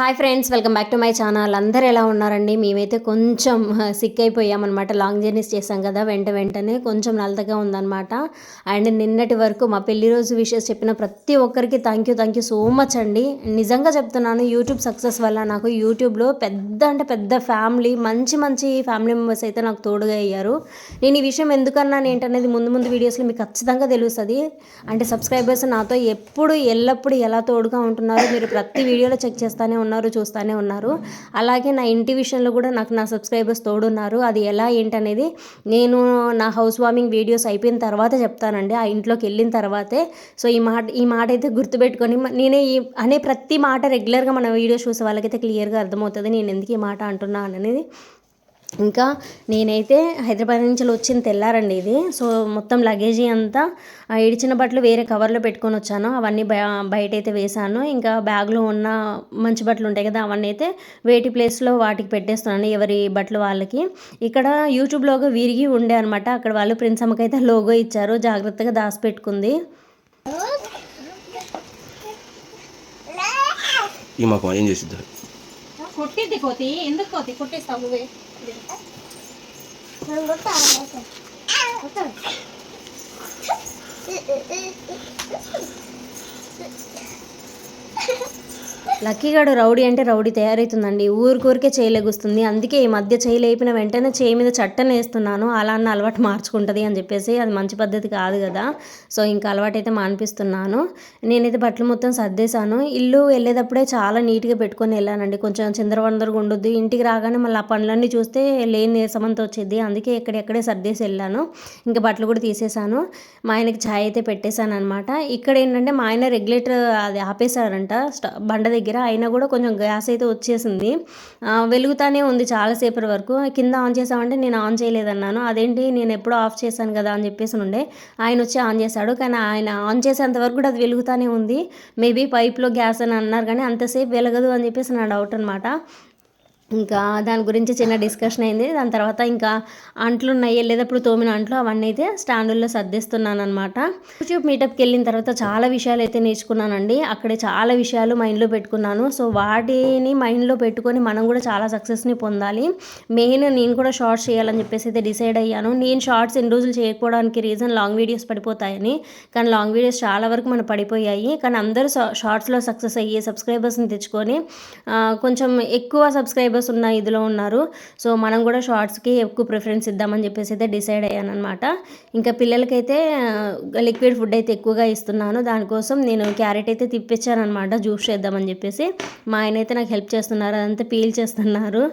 Hi friends welcome back to my channel అందరు ఎలా ఉన్నారండి? మేమైతే కొంచెం సిక్ అయిపోయామన్నమాట. లాంగ్ జర్నీస్ చేసాం కదా వెంట వెంటనే కొంచెం నల్లతగా ఉందన్నమాట. అండ్ నిన్నటి వరకు మా పెళ్ళి రోజు విషయస్ చెప్పిన ప్రతి ఒక్కరికి thank you thank you so much అండి. నిజంగా చెప్తున్నాను యూట్యూబ్ సక్సెస్ వల్ల నాకు యూట్యూబ్లో పెద్ద అంటే పెద్ద ఫ్యామిలీ మంచి మంచి ఫ్యామిలీ మెంబర్స్ అయితే నాకు తోడుగా అయ్యారు. నేను ఈ విషయం ఎందుకన్నాను ఏంటనేది ముందు ముందు వీడియోస్లో మీకు ఖచ్చితంగా తెలుస్తుంది. అంటే సబ్స్క్రైబర్స్ నాతో ఎప్పుడు ఎల్లప్పుడు ఎలా తోడుగా ఉంటున్నారో మీరు ప్రతి వీడియోలో చెక్ చేస్తానే ఉన్నారు చూస్తూనే ఉన్నారు. అలాగే నా ఇంటి విషయంలో కూడా నాకు నా సబ్స్క్రైబర్స్ తోడున్నారు. అది ఎలా ఏంటనేది నేను నా హౌస్ వార్మింగ్ వీడియోస్ అయిపోయిన తర్వాత చెప్తానండి. ఆ ఇంట్లోకి వెళ్ళిన తర్వాతే. సో ఈ మాట ఈ మాట అయితే గుర్తుపెట్టుకొని నేనే ఈ అనే ప్రతి మాట రెగ్యులర్గా మన వీడియోస్ చూసే వాళ్ళకైతే క్లియర్గా అర్థమవుతుంది. నేను ఎందుకు ఈ మాట అంటున్నాను అనేది ఇంకా నేనైతే హైదరాబాద్ నుంచి వచ్చిన తెల్లారండి ఇది. సో మొత్తం లగేజీ అంతా ఆ ఇడిచిన బట్టలు వేరే కవర్లో పెట్టుకొని వచ్చాను. అవన్నీ బయ బయట అయితే వేసాను ఇంకా బ్యాగ్లో ఉన్న మంచి బట్టలు ఉంటాయి కదా అవన్నీ అయితే వేటి ప్లేస్లో వాటికి పెట్టేస్తున్నాను ఎవరి బట్టలు వాళ్ళకి. ఇక్కడ యూట్యూబ్ లోగో విరిగి ఉండే అనమాట అక్కడ వాళ్ళు ప్రిన్స్ అమ్మకైతే లోగో ఇచ్చారు. జాగ్రత్తగా దాచిపెట్టుకుంది. ఈ మాకు ఏం చేసిద్దాం? కొట్టిద్ది కోతి. ఎందుకు కోతి? కొట్టిస్తావు నువ్వే. 그런 것도 안 해 서. 어 떤? లక్కీగాడు రౌడీ అంటే రౌడీ తయారవుతుందండి ఊరికూరికే చేయలేగుస్తుంది. అందుకే ఈ మధ్య చేయలేపిన వెంటనే చేయి మీద చట్టం వేస్తున్నాను. అలా అన్న అలవాటు మార్చుకుంటుంది అని చెప్పేసి అది మంచి పద్ధతి కాదు కదా. సో ఇంకా అలవాటైతే మానిపిస్తున్నాను. నేనైతే బట్టలు మొత్తం సర్దేశాను. ఇల్లు వెళ్ళేటప్పుడే చాలా నీట్గా పెట్టుకొని వెళ్ళానండి. కొంచెం చిందరవందరగా ఉండొద్దు. ఇంటికి రాగానే మళ్ళీ ఆ పనులన్నీ చూస్తే లేని నీరసమంతా వచ్చేది. అందుకే ఎక్కడెక్కడే సర్దేసి వెళ్ళాను. ఇంకా బట్టలు కూడా తీసేశాను. మా ఆయనకి ఛాయ్ అయితే పెట్టేశాను అనమాట ఇక్కడ ఏంటంటే మా ఆయన రెగ్యులేటర్ అది ఆపేశారంట. బండ దగ్గర అయినా కూడా కొంచెం గ్యాస్ అయితే వచ్చేసింది. వెలుగుతానే ఉంది చాలాసేపటి వరకు. కింద ఆన్ చేసామంటే నేను ఆన్ చేయలేదన్నాను. అదేంటి నేను ఎప్పుడో ఆఫ్ చేశాను కదా అని చెప్పేసి ఉండే. ఆయన వచ్చి ఆన్ చేశాడు. కానీ ఆయన ఆన్ చేసేంత వరకు కూడా అది వెలుగుతానే ఉంది. మేబీ పైప్లో గ్యాస్ అని అన్నారు కానీ అంతసేపు వెలగదు అని చెప్పేసి నా డౌట్ అనమాట ఇంకా దాని గురించి చిన్న డిస్కషన్ అయింది. దాని తర్వాత ఇంకా అంట్లు ఉన్నాయి వెళ్ళేటప్పుడు తోమిన అంట్లు అవన్నీ అయితే స్టాండుల్లో సర్దిస్తున్నాను అనమాట యూట్యూబ్ మీటప్కి వెళ్ళిన తర్వాత చాలా విషయాలు అయితే నేర్చుకున్నానండి. అక్కడే చాలా విషయాలు మైండ్లో పెట్టుకున్నాను. సో వాటిని మైండ్లో పెట్టుకొని మనం కూడా చాలా సక్సెస్ని పొందాలి. మెయిన్ నేను కూడా షార్ట్స్ చేయాలని చెప్పేసి అయితే డిసైడ్ అయ్యాను. నేను షార్ట్స్ ఎన్ని రోజులు చేయకపోవడానికి రీజన్ లాంగ్ వీడియోస్ పడిపోతాయని. కానీ లాంగ్ వీడియోస్ చాలా వరకు మనం పడిపోయాయి. కానీ అందరూ షార్ట్స్లో సక్సెస్ అయ్యి సబ్స్క్రైబర్స్ని తెచ్చుకొని కొంచెం ఎక్కువ సబ్స్క్రైబర్స్ ఉన్న ఇదిలో ఉన్నారు. సో మనం కూడా షార్ట్స్కి ఎక్కువ ప్రిఫరెన్స్ ఇద్దామని చెప్పేసి అయితే డిసైడ్ అయ్యాను అనమాట ఇంకా పిల్లలకైతే లిక్విడ్ ఫుడ్ అయితే ఎక్కువగా ఇస్తున్నాను. దానికోసం నేను క్యారెట్ అయితే తిప్పించాను అనమాట జ్యూస్ చేద్దామని చెప్పేసి. మా ఆయన అయితే నాకు హెల్ప్ చేస్తున్నారు. అదంతా పీల్ చేస్తున్నారు.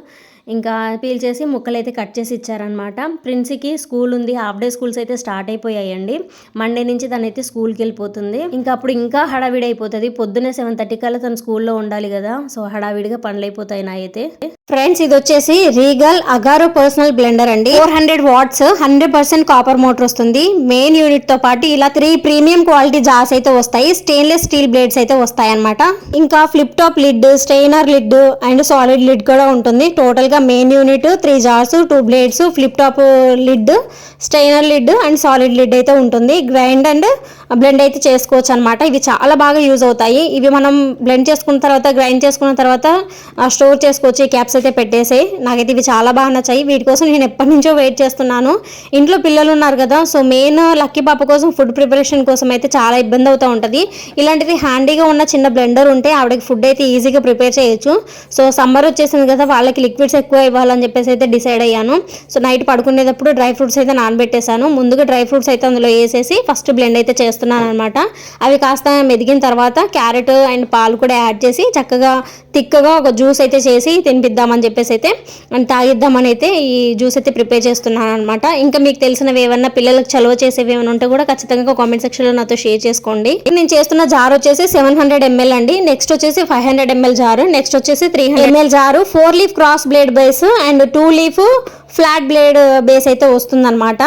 ఇంకా పీల్ చేసి ముక్కలు అయితే కట్ చేసి ఇచ్చారనమాట ప్రిన్స్కి స్కూల్ ఉంది హాఫ్ డే స్కూల్స్ అయితే స్టార్ట్ అయిపోయాయండి. మండే నుంచి తనైతే స్కూల్కి వెళ్ళిపోతుంది. ఇంకా అప్పుడు ఇంకా హడావిడి అయిపోతుంది పొద్దున్నే సెవెన్ థర్టీ కల్లా తను స్కూల్లో ఉండాలి కదా సో హడావిడిగా పనులు అయిపోతాయి నా అయితే ఫ్రెండ్స్ ఇది వచ్చేసి రీగల్ అగారో పర్సనల్ బ్లెండర్ అండి. Four hundred watts hundred percent copper motor వస్తుంది. మెయిన్ యూనిట్తో పాటు ఇలా త్రీ ప్రీమియం క్వాలిటీ జార్స్ అయితే వస్తాయి. స్టెయిన్లెస్ స్టీల్ బ్లేడ్స్ అయితే వస్తాయి అనమాట ఇంకా flip top lid strainer lid and solid lid కూడా ఉంటుంది. టోటల్గా main unit three jars two blades flip top lid strainer lid and solid lid అయితే ఉంటుంది. గ్రైండ్ అండ్ బ్లెండ్ అయితే చేసుకోవచ్చు అనమాట ఇవి చాలా బాగా యూజ్ అవుతాయి. ఇవి మనం బ్లెండ్ చేసుకున్న తర్వాత గ్రైండ్ చేసుకున్న తర్వాత స్టోర్ చేసుకోవచ్చు. ఈ క్యాప్స్ అయితే పెట్టేసి నాకైతే ఇవి చాలా బాగా నచ్చాయి. వీటి కోసం నేను ఎప్పటి నుంచో వెయిట్ చేస్తున్నాను. ఇంట్లో పిల్లలు ఉన్నారు కదా సో మెయిన్ లక్కీ పాప కోసం ఫుడ్ ప్రిపరేషన్ కోసం అయితే చాలా ఇబ్బంది అవుతూ ఉంటుంది. ఇలాంటిది హ్యాండీగా ఉన్న చిన్న బ్లెండర్ ఉంటే ఆవిడకి ఫుడ్ అయితే ఈజీగా ప్రిపేర్ చేయొచ్చు. సో సమ్మర్ వచ్చేసింది కదా వాళ్ళకి లిక్విడ్స్ ఎక్కువ ఇవ్వాలని చెప్పేసి అయితే డిసైడ్ అయ్యాను. సో నైట్ పడుకునేటప్పుడు డ్రై ఫ్రూట్స్ అయితే నానబెట్టేశాను. ముందుగా డ్రై ఫ్రూట్స్ అయితే అందులో వేసేసి ఫస్ట్ బ్లెండ్ అయితే చేస్తున్నాను అనమాట అవి కాస్త మెదిగిన తర్వాత క్యారెట్ అండ్ పాలు కూడా యాడ్ చేసి చక్కగా థిక్గా ఒక జ్యూస్ అయితే చేసి తినిపిద్దామని చెప్పేసి అయితే తాగిద్దామని అయితే ఈ జ్యూస్ అయితే ప్రిపేర్ చేస్తున్నాను అనమాట ఇంకా మీకు తెలిసినవి ఏమన్నా పిల్లలకు చలవ చేసేవి ఏమైనా ఉంటే కూడా ఖచ్చితంగా కామెంట్ సెక్షన్లో నాతో షేర్ చేసుకోండి. నేను చేస్తున్న జార్ వచ్చేసి సెవెన్ హండ్రెడ్ ఎంఎల్ అండి. నెక్స్ట్ వచ్చేసి five hundred ML jar. Next వచ్చేసి three hundred ML jar. Four leaf cross blade base and two leaf flat blade base అయితే వస్తుందన్నమాట.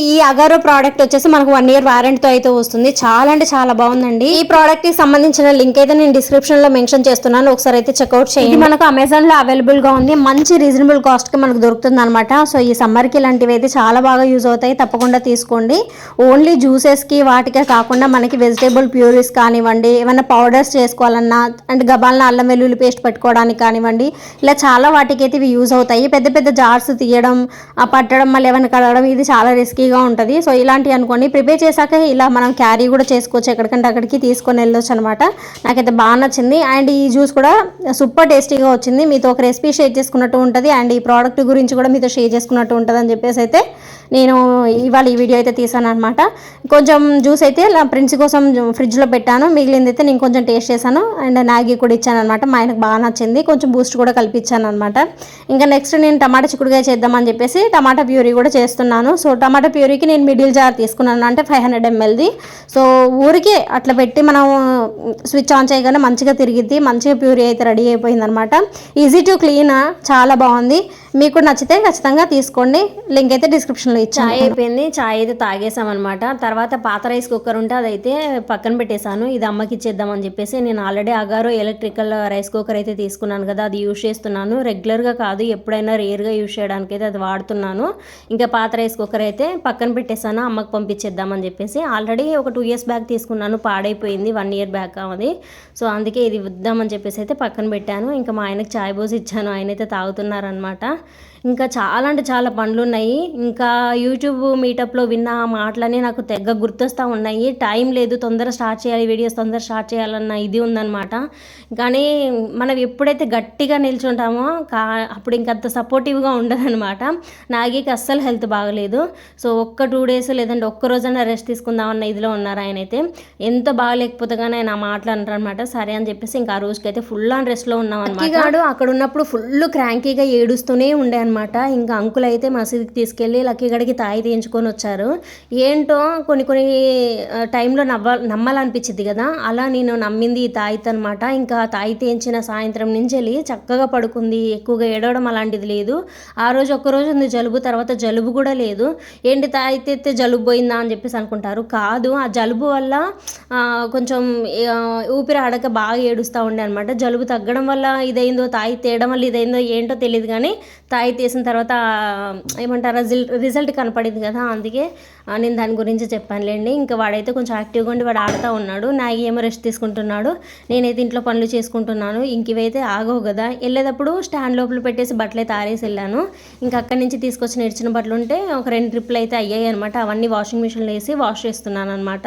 ఈ అగారో ప్రోడక్ట్ వచ్చేసి మనకు వన్ ఇయర్ వారంటీతో అయితే వస్తుంది. చాలా అంటే చాలా బాగుందండి. ఈ ప్రోడక్ట్కి సంబంధించిన లింక్ అయితే నేను డిస్క్రిప్షన్లో మెన్షన్ చేస్తున్నాను. ఒకసారి అయితే చెక్అవుట్ చేయండి. మనకు అమెజాన్లో అవైలబుల్గా ఉంది. మంచి రీజనబుల్ కాస్ట్కి మనకు దొరుకుతుంది అనమాట సో ఈ సమ్మర్కి ఇలాంటివి అయితే చాలా బాగా యూజ్ అవుతాయి. తప్పకుండా తీసుకోండి. ఓన్లీ జ్యూసెస్కి వాటికే కాకుండా మనకి వెజిటేబుల్ ప్యూరీస్ కానివ్వండి ఏమైనా పౌడర్స్ చేసుకోవాలన్నా అండ్ గబాలన అల్లం వెల్లుల్లి పేస్ట్ పెట్టుకోవడానికి కానివ్వండి ఇలా చాలా వాటికి అయితే ఇవి యూజ్ అవుతాయి. పెద్ద పెద్ద జార్స్ తీయడం ఆ పట్టడం మళ్ళీ ఏమైనా కడగడం ఇది చాలా రిస్కీగా ఉంటుంది. సో ఇలాంటివి అనుకోండి ప్రిపేర్ చేశాక ఇలా మనం క్యారీ కూడా చేసుకోవచ్చు. ఎక్కడికంటే అక్కడికి తీసుకొని వెళ్ళొచ్చు అనమాట నాకైతే బాగా నచ్చింది. అండ్ ఈ జ్యూస్ కూడా సూపర్ టేస్టీగా వచ్చింది. మీతో ఒక రెసిపీ షేర్ చేసుకున్నట్టు ఉంటుంది. అండ్ ఈ ప్రోడక్ట్ గురించి కూడా మీతో షేర్ చేసుకున్నట్టు ఉంటుంది అని చెప్పేసి అయితే నేను ఇవాళ ఈ వీడియో అయితే తీసాను అనమాట కొంచెం జ్యూస్ అయితే ఇలా ప్రిన్స్ కోసం ఫ్రిడ్జ్లో పెట్టాను. మిగిలింది అయితే నేను కొంచెం టేస్ట్ చేశాను. అండ్ మ్యాగీ కూడా ఇచ్చాను అనమాట మా ఆయనకు బాగా నచ్చింది. కొంచెం బూస్ట్ కూడా కల్పించాను అనమాట ఇంకా నెక్స్ట్ నేను టమాటా చిక్కుడుకాయ చేద్దామని చెప్పేసి టమాటా ప్యూరీ కూడా చేస్తున్నాను. సో టమాటా ప్యూరీకి నేను మిడిల్ జార్ తీసుకున్నాను. అంటే ఫైవ్ హండ్రెడ్ ఎంఎల్ది సో ఊరికే అట్లా పెట్టి మనం స్విచ్ ఆన్ చేయగానే మంచిగా తిరిగిద్ది. మంచిగా ప్యూరీ అయితే రెడీ అయిపోయిందనమాట. ఈజీ టు క్లీన్ చాలా బాగుంది. మీకు కూడా నచ్చితే ఖచ్చితంగా తీసుకోండి. లింక్ అయితే డిస్క్రిప్షన్లో ఇచ్చాను. చాయ్ అయిపోయింది. చాయ్ అయితే తాగేసాం అనమాట తర్వాత పాత రైస్ కుక్కర్ ఉంటే అదైతే పక్కన పెట్టేశాను. ఇది అమ్మకి ఇచ్చేద్దామని చెప్పేసి నేను already Agaro electrical rice cooker అయితే తీసుకున్నాను కదా. అది యూజ్ చేస్తున్నాను. రెగ్యులర్గా కాదు ఎప్పుడైనా రేర్గా యూజ్ చేయడానికి అయితే అది వాడుతున్నాను. ఇంకా పాత రైస్ కుక్కర్ అయితే పక్కన పెట్టేశాను అమ్మకు పంపించేద్దామని చెప్పేసి. ఆల్రెడీ ఒక టూ ఇయర్స్ బ్యాక్ తీసుకున్నాను పాడైపోయింది వన్ ఇయర్ బ్యాక్ అది సో అందుకే ఇది ఇద్దామని చెప్పేసి అయితే పక్కన పెట్టాను. ఇంకా మా ఆయనకు చాయ్ పోసి ఇచ్చాను ఆయన అయితే తాగుతున్నారనమాట ఇంకా చాలా అంటే చాలా పనులు ఉన్నాయి ఇంకా యూట్యూబ్ మీటప్లో విన్న ఆ మాటలన్నీ నాకు తెగ గుర్తొస్తూ ఉన్నాయి. టైం లేదు తొందర స్టార్ట్ చేయాలి వీడియోస్ తొందర స్టార్ట్ చేయాలన్న ఇది ఉందన్నమాట. కానీ మనం ఎప్పుడైతే గట్టిగా నిల్చుంటామో కా అప్పుడు ఇంకంత సపోర్టివ్గా ఉండదన్నమాట. నాగీకి అస్సలు హెల్త్ బాగలేదు. సో ఒక్క టూ డేస్ లేదంటే ఒక్క రోజైనా రెస్ట్ తీసుకుందామన్న ఇదిలో ఉన్నారు ఆయన అయితే ఎంత బాగలేకపోతే కానీ ఆయన ఆ మాటలు అంటారు అనమాట సరే అని చెప్పేసి ఇంకా ఆ రోజుకైతే ఫుల్ ఆన్ రెస్ట్లో ఉన్నాం అనమాట అక్కడ ఉన్నప్పుడు ఫుల్ క్రాంకీగా ఏడుస్తూనే ఉండే అనమాట ఇంకా అంకుల్ అయితే మసీదుకి తీసుకెళ్ళి లక్కీగడికి తాయి తీయించుకొని వచ్చారు. ఏంటో కొన్ని కొన్ని టైంలో నవ్వ నమ్మాలనిపించింది కదా. అలా నేను నమ్మింది ఈ తాయిత్ అనమాట ఇంకా తాయి తీయించిన సాయంత్రం నుంచి వెళ్ళి చక్కగా పడుకుంది. ఎక్కువగా ఏడవడం అలాంటిది లేదు. ఆ రోజు ఒక్కరోజు ఉంది జలుబు తర్వాత జలుబు కూడా లేదు. ఏంటి తాయితే జలుబు పోయిందా అని చెప్పేసి అనుకుంటారు. కాదు ఆ జలుబు వల్ల కొంచెం ఊపిరి ఆడక బాగా ఏడుస్తూ ఉండే అనమాట జలుబు తగ్గడం వల్ల ఇదైందో తాయి తేయడం వల్ల ఇదైందో ఏంటో తెలియదు కానీ తాయి తీసిన తర్వాత ఏమంటారు రిజల్ట్ రిజల్ట్ కనపడింది కదా అందుకే నేను దాని గురించి చెప్పానులేండి. ఇంకా వాడైతే కొంచెం యాక్టివ్గా ఉండి వాడు ఆడుతూ ఉన్నాడు. నాగి ఏమో రెస్ట్ తీసుకుంటున్నాడు. నేనైతే ఇంట్లో పనులు చేసుకుంటున్నాను. ఇంక ఇవైతే ఆగవు కదా. వెళ్ళేటప్పుడు స్టాండ్ లోపల పెట్టేసి బట్టలు అయితే ఆరేసి వెళ్ళాను. ఇంకా అక్కడి నుంచి తీసుకొచ్చి నేర్చిన బట్టలు ఉంటే ఒక రెండు ట్రిప్లు అయితే అయ్యాయి అనమాట అవన్నీ వాషింగ్ మిషన్లో వేసి వాష్ చేస్తున్నాను అనమాట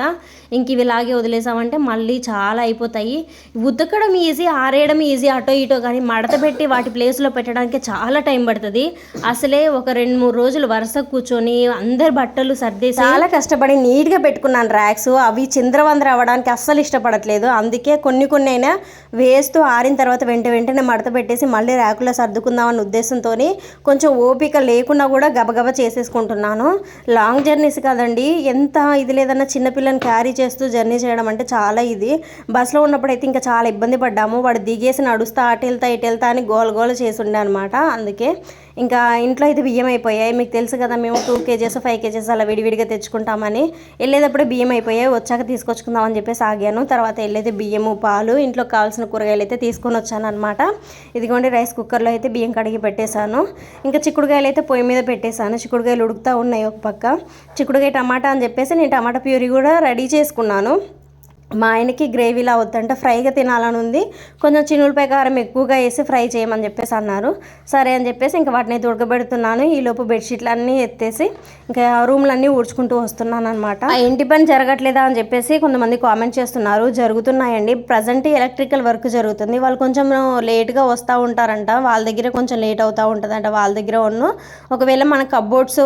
ఇంక ఇవి ఇలాగే వదిలేసామంటే మళ్ళీ చాలా అయిపోతాయి. ఉతకడం ఈజీ ఆరేయడం ఈజీ అటో ఇటో కానీ మడత పెట్టి వాటి ప్లేస్లో పెట్టడానికి చాలా టైం పడుతుంది. అసలే ఒక రెండు మూడు రోజులు వరుస కూర్చొని అందరి బట్టలు సర్దేసి చాలా కష్టపడి నీట్గా పెట్టుకున్నాను ర్యాక్స్ అవి చింద్రవందర అవ్వడానికి అస్సలు ఇష్టపడట్లేదు. అందుకే కొన్ని కొన్ని అయినా వేస్తూ ఆరిన తర్వాత వెంట వెంటనే మడత పెట్టేసి మళ్ళీ ర్యాకులో సర్దుకుందామన్న ఉద్దేశంతో కొంచెం ఓపిక లేకున్నా కూడా గబగబ చేసేసుకుంటున్నాను. లాంగ్ జర్నీస్ కదండి ఎంత ఇది లేదన్నా చిన్నపిల్లని క్యారీ చేస్తూ జర్నీ చేయడం అంటే చాలా ఇది. బస్సులో ఉన్నప్పుడు అయితే ఇంకా చాలా ఇబ్బంది పడ్డాము. వాడు దిగేసి నడుస్తా అటు వెళ్తా ఇటు వెళ్తా అని గోల గోల చేసి ఉండే అనమాట అందుకే ఇంకా ఇంట్లో అయితే బియ్యం అయిపోయాయి. మీకు తెలుసు కదా మేము టూ కేజెస్ ఫైవ్ కేజెస్ అలా విడివిడిగా తెచ్చుకుంటామని. వెళ్ళేటప్పుడు బియ్యం అయిపోయాయి. వచ్చాక తీసుకొచ్చుకుందామని చెప్పేసి ఆగాను. తర్వాత వెళ్ళేది బియ్యము పాలు ఇంట్లో కావాల్సిన కూరగాయలు అయితే తీసుకొని వచ్చాను అనమాట ఇదిగోండి రైస్ కుక్కర్లో అయితే బియ్యం కడిగి పెట్టేశాను. ఇంకా చిక్కుడుకాయలు అయితే పొయ్యి మీద పెట్టేశాను. చిక్కుడుకాయలు ఉడుకుతూ ఉన్నాయి ఒక పక్క. చిక్కుడుకాయ టమాటా అని చెప్పేసి నేను టమాటా ప్యూరీ కూడా రెడీ చేసుకున్నాను. మా ఆయనకి గ్రేవీలా వద్దంటే ఫ్రైగా తినాలని ఉంది. కొంచెం చినులపై కారం ఎక్కువగా వేసి ఫ్రై చేయమని చెప్పేసి అన్నారు. సరే అని చెప్పేసి ఇంకా వాటిని ఉడకబెడుతున్నాను. ఈలోపు బెడ్షీట్లు అన్నీ ఎత్తేసి ఇంకా రూమ్లన్నీ ఊడ్చుకుంటూ వస్తున్నాను అనమాట ఇంటి పని జరగట్లేదా అని చెప్పేసి కొంతమంది కామెంట్ చేస్తున్నారు. జరుగుతున్నాయండి. ప్రజెంట్ ఎలక్ట్రికల్ వర్క్ జరుగుతుంది. వాళ్ళు కొంచెం లేట్గా వస్తూ ఉంటారంట. వాళ్ళ దగ్గర కొంచెం లేట్ అవుతూ ఉంటుందంట. వాళ్ళ దగ్గర ఉన్న. ఒకవేళ మన కబ్బోర్డ్స్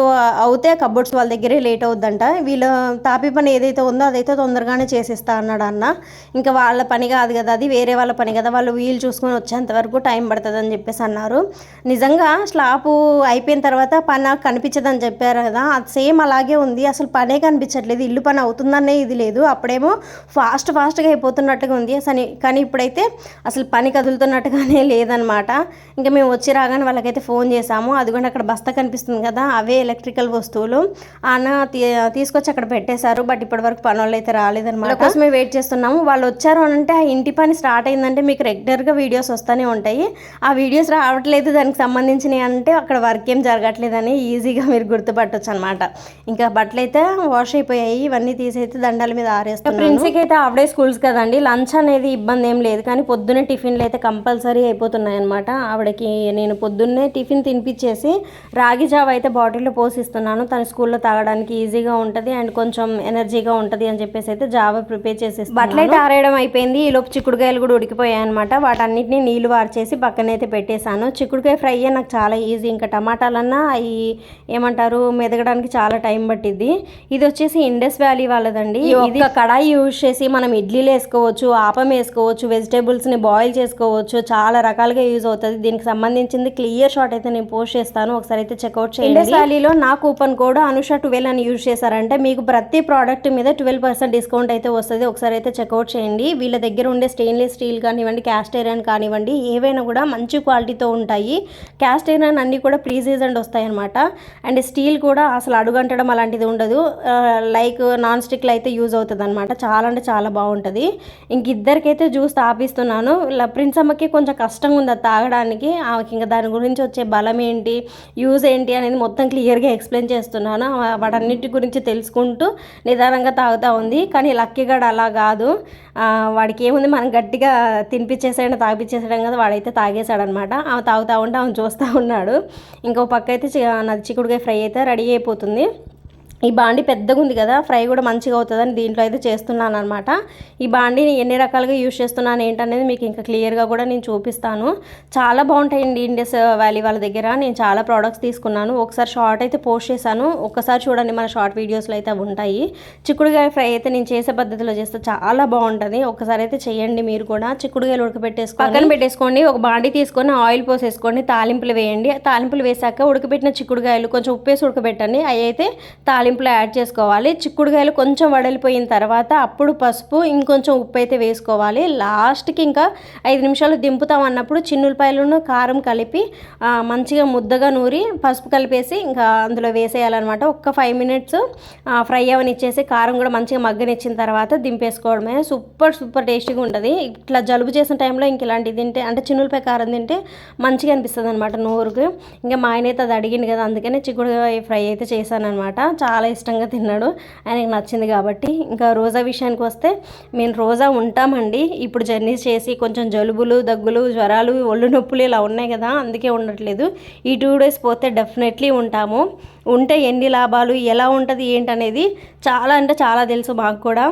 అవుతే కబ్బోర్డ్స్ వాళ్ళ దగ్గరే లేట్ అవుద్దంట. వీళ్ళ తాపి పని ఏదైతే ఉందో అదైతే తొందరగానే చేసిస్తాను అన్నాడు అన్న? ఇంకా వాళ్ళ పని కాదు కదా అది వేరే వాళ్ళ పని కదా వాళ్ళు వీలు చూసుకొని వచ్చేంత వరకు టైం పడుతుంది అని చెప్పేసి అన్నారు. నిజంగా స్లాపు అయిపోయిన తర్వాత పని నాకు కనిపించదని చెప్పారు కదా అది సేమ్ అలాగే ఉంది. అసలు పనే కనిపించట్లేదు ఇల్లు పని అవుతుందనే ఇది లేదు. అప్పుడేమో ఫాస్ట్ ఫాస్ట్గా అయిపోతున్నట్టుగా ఉంది. అసలు కానీ ఇప్పుడైతే అసలు పని కదులుతున్నట్టుగానే లేదనమాట ఇంకా మేము వచ్చి రాగానే వాళ్ళకైతే ఫోన్ చేసాము అది కూడా అక్కడ బస్తా కనిపిస్తుంది కదా అవే ఎలక్ట్రికల్ వస్తువులు. అన్న తీ- తీసుకొచ్చి అక్కడ పెట్టేశారు. బట్ ఇప్పటి వరకు పనులు అయితే రాలేదన్నమాట. వాళ్ళ కోసమే వెయిట్ చేస్తున్నాము. వాళ్ళు వచ్చారు అని అంటే ఆ ఇంటి పని స్టార్ట్ అయిందంటే మీకు రెగ్యులర్గా వీడియోస్ వస్తూనే ఉంటాయి. ఆ వీడియోస్ రావట్లేదు దానికి సంబంధించినవి అంటే అక్కడ వర్క్ ఏం జరగట్లేదని ఈజీగా మీరు గుర్తుపట్టొచ్చు అనమాట ఇంకా బట్టలు అయితే వాష్ అయిపోయాయి. ఇవన్నీ తీసైతే దండాల మీద ఆరేస్తాం ప్రిన్సీకి అయితే హాఫ్ డే స్కూల్స్ కదండి. లంచ్ అనేది ఇబ్బంది ఏం లేదు. కానీ పొద్దున్నే టిఫిన్లు అయితే కంపల్సరీ అయిపోతున్నాయి అనమాట ఆవిడకి నేను పొద్దున్నే టిఫిన్ తినిపించేసి రాగి జావ అయితే బాటిల్లో పోసిస్తున్నాను. తన స్కూల్లో తాగడానికి ఈజీగా ఉంటుంది అండ్ కొంచెం ఎనర్జీగా ఉంటుంది అని చెప్పేసి అయితే జావ ప్రిపేర్ చేసేసి బట్టలు అయితే ఆరేయడం అయిపోయింది. ఈ లోపు చిక్కుడుకాయలు కూడా ఉడికిపోయాయి అనమాట వాటన్నిటిని నీళ్ళు వార్చేసి పక్కన అయితే పెట్టేశాను. చిక్కుడుకాయ ఫ్రై నాకు చాలా ఈజీ. ఇంకా టమాటాలన్నా అవి ఏమంటారు మెదగడానికి చాలా టైం పట్టిద్ది. ఇది వచ్చేసి ఇండస్ వ్యాలీ వాళ్ళదండి. ఇది కడాయి యూజ్ చేసి మనం ఇడ్లీలు వేసుకోవచ్చు ఆపం వేసుకోవచ్చు వెజిటేబుల్స్ని బాయిల్ చేసుకోవచ్చు. చాలా రకాలుగా యూజ్ అవుతుంది. దీనికి సంబంధించింది క్లియర్ షాట్ అయితే నేను పోస్ట్ చేస్తాను. ఒకసారి అయితే చెక్అవుట్ చేయండి. ఇండస్ వ్యాలీలో నా కూపన్ కోడ్ అనుష ట్వెల్వ్ అని యూజ్ చేశారంటే మీకు ప్రతి ప్రోడక్ట్ మీద ట్వెల్వ్ పర్సెంట్ డిస్కౌంట్ అయితే వస్తుంది. ఒకసారి అయితే చెక్అవుట్ చేయండి. వీళ్ళ దగ్గర ఉండే స్టెయిన్లెస్ స్టీల్ కానివ్వండి క్యాస్ట్ ఐరన్ కానివ్వండి ఏవైనా కూడా మంచి క్వాలిటీతో ఉంటాయి. క్యాస్ట్ ఐరన్ అన్నీ కూడా ప్రీ సీజన్ వస్తాయి అనమాట అండ్ స్టీల్ కూడా అసలు అడుగంటడం అలాంటిది ఉండదు. లైక్ నాన్ స్టిక్లో అయితే యూజ్ అవుతుంది అనమాట చాలా అంటే చాలా బాగుంటుంది. ఇంక ఇద్దరికైతే జ్యూస్ తాపిస్తున్నాను. ల- ప్రిన్స్ అమ్మకి కొంచెం కష్టంగా ఉంది అది తాగడానికి. ఆమెకి ఇంకా దాని గురించి వచ్చే బలం ఏంటి యూజ్ ఏంటి అనేది మొత్తం క్లియర్గా ఎక్స్ప్లెయిన్ చేస్తున్నాను. వాటన్నిటి గురించి తెలుసుకుంటూ నిదానంగా తాగుతూ ఉంది. కానీ లక్కీగాడు అలా కాదు. వాడికి ఏముంది? మనం గట్టిగా తినిపించేసాడు తాగిపించేసాడు కదా వాడైతే తాగేశాడనమాట. ఆమె తాగుతూ ఉంటే ఆమె చూస్తూ ఉన్నాడు. ఇంకో పక్క అయితే చి- నాది చిక్కుడుకాయ ఫ్రై అయితే రెడీ అయిపోతుంది. ఈ బాండి పెద్దగా ఉంది కదా ఫ్రై కూడా మంచిగా అవుతుందని దీంట్లో అయితే చేస్తున్నాను అనమాట ఈ బాండిని ఎన్ని రకాలుగా యూజ్ చేస్తున్నాను ఏంటనేది మీకు ఇంకా క్లియర్గా కూడా నేను చూపిస్తాను. చాలా బాగుంటాయండి ఇండియస్ వ్యాలీ వాళ్ళ దగ్గర. నేను చాలా ప్రోడక్ట్స్ తీసుకున్నాను. ఒకసారి షార్ట్ అయితే పోస్ట్ చేశాను. ఒకసారి చూడండి మన షార్ట్ వీడియోస్లో అయితే అవి ఉంటాయి. చిక్కుడుగాయ ఫ్రై అయితే నేను చేసే పద్ధతిలో చేస్తే చాలా బాగుంటుంది. ఒకసారి అయితే చేయండి మీరు కూడా. చిక్కుడుకాయలు ఉడకబెట్టేసుకోండి పక్కన పెట్టేసుకోండి. ఒక బాండి తీసుకొని ఆయిల్ పోసేసుకోండి తాలింపులు వేయండి. తాలింపులు వేసాక ఉడకబెట్టిన చిక్కుడుకాయలు కొంచెం ఉప్పేసి ఉడకబెట్టండి. అవి అయితే తాలింపులో యాడ్ చేసుకోవాలి. చిక్కుడుకాయలు కొంచెం వడలిపోయిన తర్వాత అప్పుడు పసుపు ఇంకొంచెం ఉప్పు అయితే వేసుకోవాలి. లాస్ట్కి ఇంకా ఐదు నిమిషాలు దింపుతాం అన్నప్పుడు చిన్నులపాయలను కారం కలిపి మంచిగా ముద్దగా నూరి పసుపు కలిపేసి ఇంకా అందులో వేసేయాలన్నమాట. ఒక్క ఫైవ్ మినిట్స్ ఫ్రై అవనిచ్చేసి కారం కూడా మంచిగా మగ్గనిచ్చిన తర్వాత దింపేసుకోవడమే. సూపర్ సూపర్ టేస్టీగా ఉంటుంది. ఇట్లా జలుబు చేసిన టైంలో ఇంక ఇలాంటివి తింటే అంటే చిన్నులపాయ కారం తింటే మంచిగా అనిపిస్తుంది అనమాట నోరుకు. ఇంకా మా ఆయన అయితే అది అడిగింది కదా అందుకనే చిక్కుడుకాయ ఫ్రై అయితే చేశాను అనమాట చాలా చాలా ఇష్టంగా తిన్నాడు. ఆయనకి నచ్చింది కాబట్టి. ఇంకా రోజా విషయానికి వస్తే మేము రోజా ఉంటామండి. ఇప్పుడు జర్నీస్ చేసి కొంచెం జలుబులు దగ్గులు జ్వరాలు ఒళ్ళు నొప్పులు ఇలా ఉన్నాయి కదా అందుకే ఉండట్లేదు. ఈ టూ డేస్ పోతే డెఫినెట్లీ ఉంటాము. ఉంటే ఎన్ని లాభాలు ఎలా ఉంటుంది ఏంటనేది చాలా అంటే చాలా తెలుసు మాకు కూడా.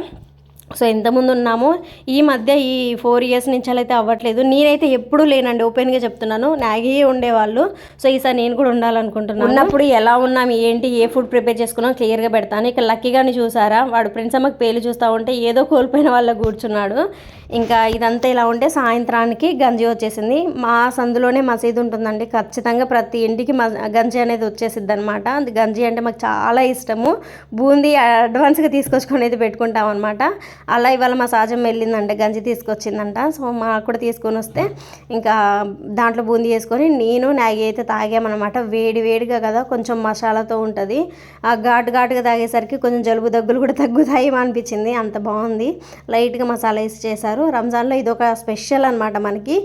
సో ఎంతమంది ఉన్నామో ఈ మధ్య ఈ ఫోర్ ఇయర్స్ నుంచి అలా అయితే అవ్వట్లేదు. నేనైతే ఎప్పుడూ లేనండి ఓపెన్గా చెప్తున్నాను. నాగే ఉండేవాళ్ళు. సో ఈసారి నేను కూడా ఉండాలనుకుంటున్నాను. ఉన్నప్పుడు ఎలా ఉన్నాం ఏంటి ఏ ఫుడ్ ప్రిపేర్ చేసుకున్నాం క్లియర్గా పెడతాను. ఇక లక్కీగాని చూసారా? వాడు ఫ్రెండ్స్ అమ్మకి పేలు చూస్తూ ఉంటే ఏదో కోల్పోయిన వాళ్ళ కూర్చున్నాడు. ఇంకా ఇదంతా ఇలా ఉంటే సాయంత్రానికి గంజి వచ్చేసింది. మా సందులోనే మసీదు ఉంటుందండి. ఖచ్చితంగా ప్రతి ఇంటికి మ గంజి అనేది వచ్చేసిద్ది అనమాట గంజి అంటే మాకు చాలా ఇష్టము. బూందీ అడ్వాన్స్గా తీసుకొచ్చుకొని అయితే పెట్టుకుంటాం అనమాట అలా ఇవాళ మా సాజం వెళ్ళిందంట గంజి తీసుకొచ్చిందంట. సో మాకు కూడా తీసుకొని వస్తే ఇంకా దాంట్లో బూందీ వేసుకొని నేను నాగి అయితే తాగామన్నమాట. వేడి వేడిగా కదా కొంచెం మసాలాతో ఉంటుంది. ఆ ఘాటు ఘాటుగా తాగేసరికి కొంచెం జలుబు దగ్గులు కూడా తగ్గుతాయి అనిపించింది. అంత బాగుంది. లైట్గా మసాలా వేసి చేశారు. రంజాన్లో ఇది ఒక స్పెషల్ అనమాట మనకి.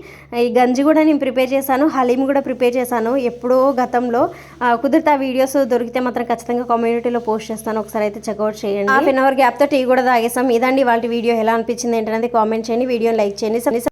ఈ గంజి కూడా నేను ప్రిపేర్ చేశాను. హలీం కూడా ప్రిపేర్ చేశాను. ఎప్పుడో గతంలో. కుదిరితే ఆ వీడియోస్ దొరికితే మాత్రం ఖచ్చితంగా కమ్యూనిటీలో పోస్ట్ చేస్తాను. ఒకసారి అయితే చెక్అవుట్ చేయండి. హాఫ్ అన్ అవర్ గ్యాప్తో టీ కూడా తాగేసాం. ఇదండి వాళ్ళ వీడియో ఎలా అనిపించింది ఏంటనేది కామెంట్ చేయండి. వీడియోని లైక్ చేయండి.